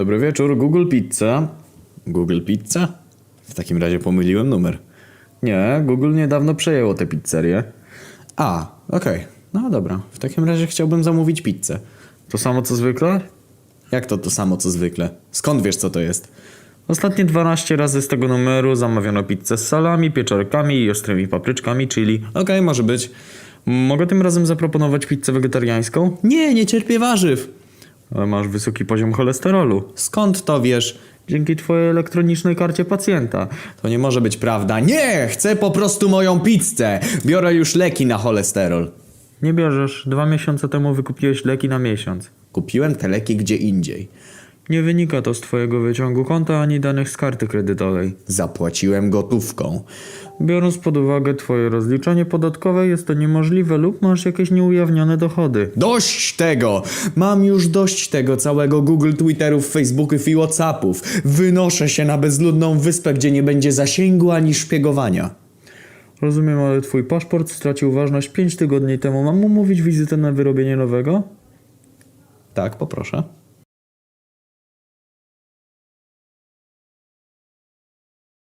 Dobry wieczór, Google Pizza. Google Pizza? W takim razie pomyliłem numer. Nie, Google niedawno przejęło tę pizzerię. A, okej. No dobra, w takim razie chciałbym zamówić pizzę. To samo co zwykle? Jak to to samo co zwykle? Skąd wiesz co to jest? Ostatnie 12 razy z tego numeru zamawiano pizzę z salami, pieczarkami i ostrymi papryczkami, czyli... Okej, może być. Mogę tym razem zaproponować pizzę wegetariańską? Nie, nie cierpię warzyw. Ale masz wysoki poziom cholesterolu. Skąd to wiesz? Dzięki twojej elektronicznej karcie pacjenta. To nie może być prawda. Nie! Chcę po prostu moją pizzę! Biorę już leki na cholesterol. Nie bierzesz. Dwa miesiące temu wykupiłeś leki na miesiąc. Kupiłem te leki gdzie indziej. Nie wynika to z twojego wyciągu konta ani danych z karty kredytowej. Zapłaciłem gotówką. Biorąc pod uwagę twoje rozliczenie podatkowe, jest to niemożliwe lub masz jakieś nieujawnione dochody. Dość tego! Mam już dość tego całego Google, Twitterów, Facebooków i Whatsappów. Wynoszę się na bezludną wyspę, gdzie nie będzie zasięgu ani szpiegowania. Rozumiem, ale twój paszport stracił ważność 5 tygodni temu. Mam umówić wizytę na wyrobienie nowego? Tak, poproszę.